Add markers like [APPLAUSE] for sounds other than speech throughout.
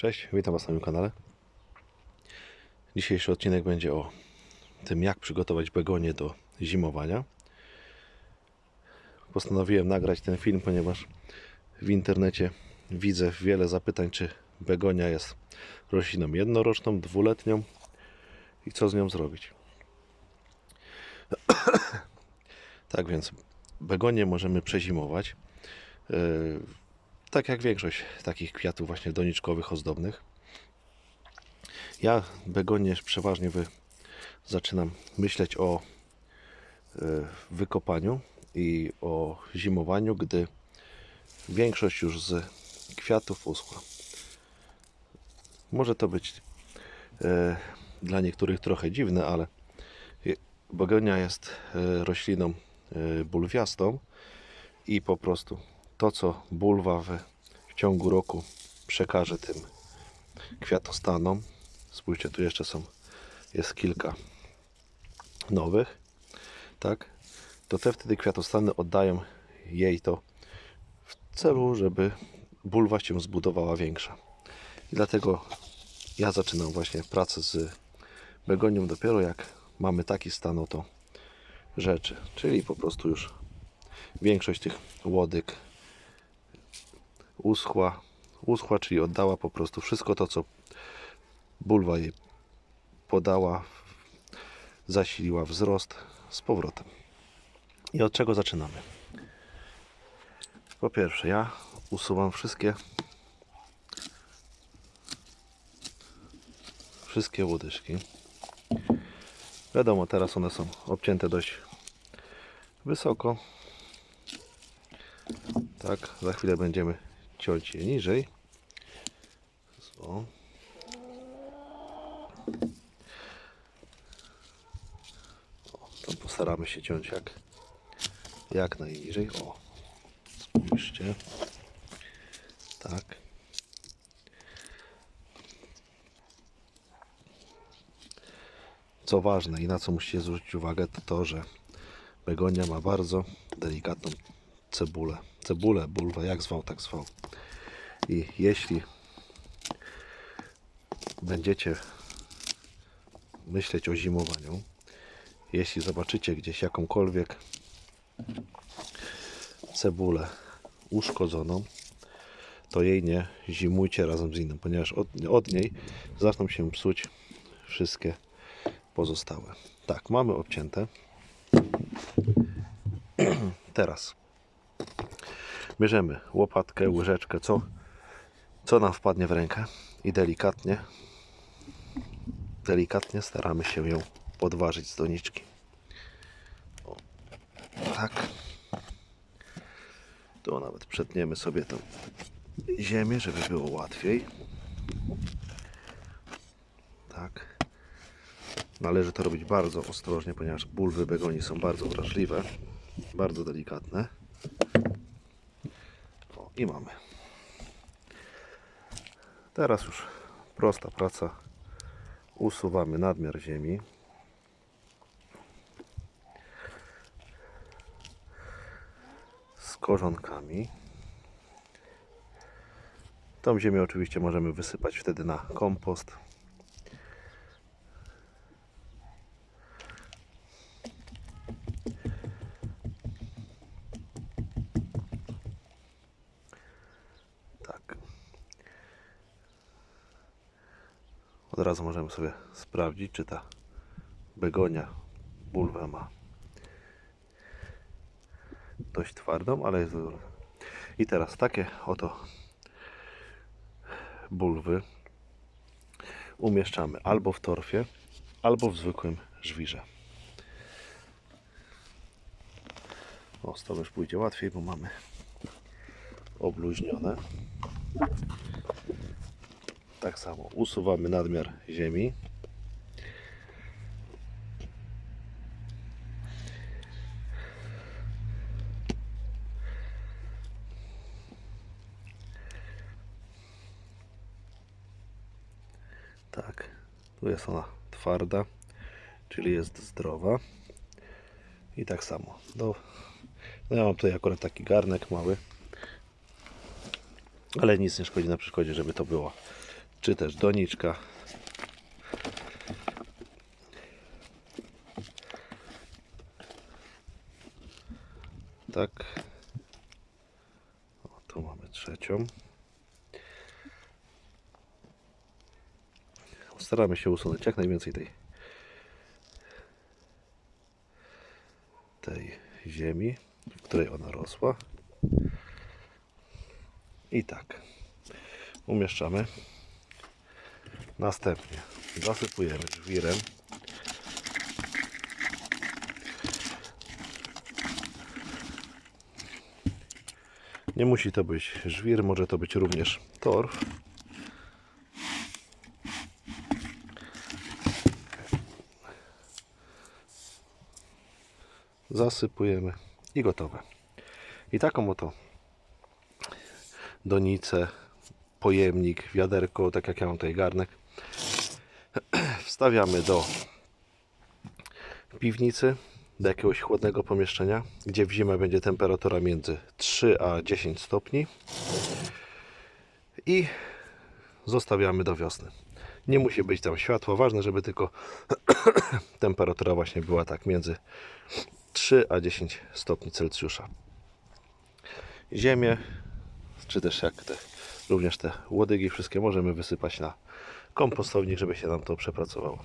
Cześć, witam Was na moim kanale. Dzisiejszy odcinek będzie o tym, jak przygotować begonie do zimowania. Postanowiłem nagrać ten film, ponieważ w internecie widzę wiele zapytań, czy begonia jest rośliną jednoroczną, dwuletnią i co z nią zrobić. [COUGHS] tak więc begonię możemy przezimować. Tak jak większość takich kwiatów właśnie doniczkowych, ozdobnych. Ja begonie przeważnie wy, zaczynam myśleć o e, wykopaniu i o zimowaniu, gdy większość już z kwiatów uschła. Może to być e, dla niektórych trochę dziwne, ale begonia jest e, rośliną bulwiastą i po prostu to, co bulwa w, w ciągu roku przekaże tym kwiatostanom. Spójrzcie, tu jeszcze są, jest kilka nowych, tak? To te wtedy kwiatostany oddają jej to w celu, żeby bulwa się zbudowała większa. I dlatego ja zaczynam właśnie pracę z begonią dopiero jak mamy taki stan oto rzeczy, czyli po prostu już większość tych łodyg uschła, uschła, czyli oddała po prostu wszystko to, co bulwa jej podała, zasiliła wzrost z powrotem. I od czego zaczynamy? Po pierwsze, ja usuwam wszystkie wszystkie łodyżki. Wiadomo, teraz one są obcięte dość wysoko. Tak, za chwilę będziemy ciąć je niżej. O. O, postaramy się ciąć jak, jak najniżej. O, spójrzcie. Tak. Co ważne i na co musicie zwrócić uwagę, to to, że begonia ma bardzo delikatną cebulę. Cebulę, bulwę, jak zwał, tak zwał. I jeśli będziecie myśleć o zimowaniu, jeśli zobaczycie gdzieś jakąkolwiek cebulę uszkodzoną, to jej nie zimujcie razem z innym, ponieważ od, od niej zaczną się psuć wszystkie pozostałe. Tak, mamy obcięte. [CLEARS THROAT] Teraz bierzemy łopatkę, łyżeczkę, co, co nam wpadnie w rękę i delikatnie, delikatnie staramy się ją podważyć z doniczki. O, tak. Tu nawet przetniemy sobie tą ziemię, żeby było łatwiej. Tak. Należy to robić bardzo ostrożnie, ponieważ bulwy begonii są bardzo wrażliwe, bardzo delikatne. O, i mamy. Teraz już prosta praca. Usuwamy nadmiar ziemi. Z korzonkami. Tą ziemię oczywiście możemy wysypać wtedy na kompost. Tak. Od razu możemy sobie sprawdzić, czy ta begonia bulwę ma dość twardą, ale jest. I teraz takie oto bulwy umieszczamy albo w torfie, albo w zwykłym żwirze. O, z tobą już pójdzie łatwiej, bo mamy obluźnione. Tak samo usuwamy nadmiar ziemi. Tak, tu jest ona twarda, czyli jest zdrowa. I tak samo. Do, no ja mam tutaj akurat taki garnek mały, ale nic nie szkodzi na przeszkodzie, żeby to była czy też doniczka. Tak. O, tu mamy trzecią. Staramy się usunąć jak najwięcej tej tej ziemi, w której ona rosła. I tak umieszczamy. Następnie zasypujemy żwirem. Nie musi to być żwir, może to być również torf. Zasypujemy i gotowe. I taką oto donicę, pojemnik, wiaderko, tak jak ja mam tutaj garnek, [CLEARS THROAT] wstawiamy do piwnicy, do jakiegoś chłodnego pomieszczenia, gdzie w zimę będzie temperatura między 3 a 10 stopni i zostawiamy do wiosny. Nie musi być tam światło, ważne, żeby tylko [CLEARS THROAT] temperatura właśnie była tak między 3 a 10 stopni Celsjusza. Ziemię, czy też jak te, również te łodygi wszystkie możemy wysypać na kompostownik, żeby się nam to przepracowało.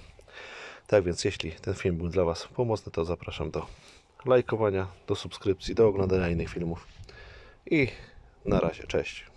Tak więc jeśli ten film był dla Was pomocny, to zapraszam do lajkowania, do subskrypcji, do oglądania innych filmów i na razie, cześć.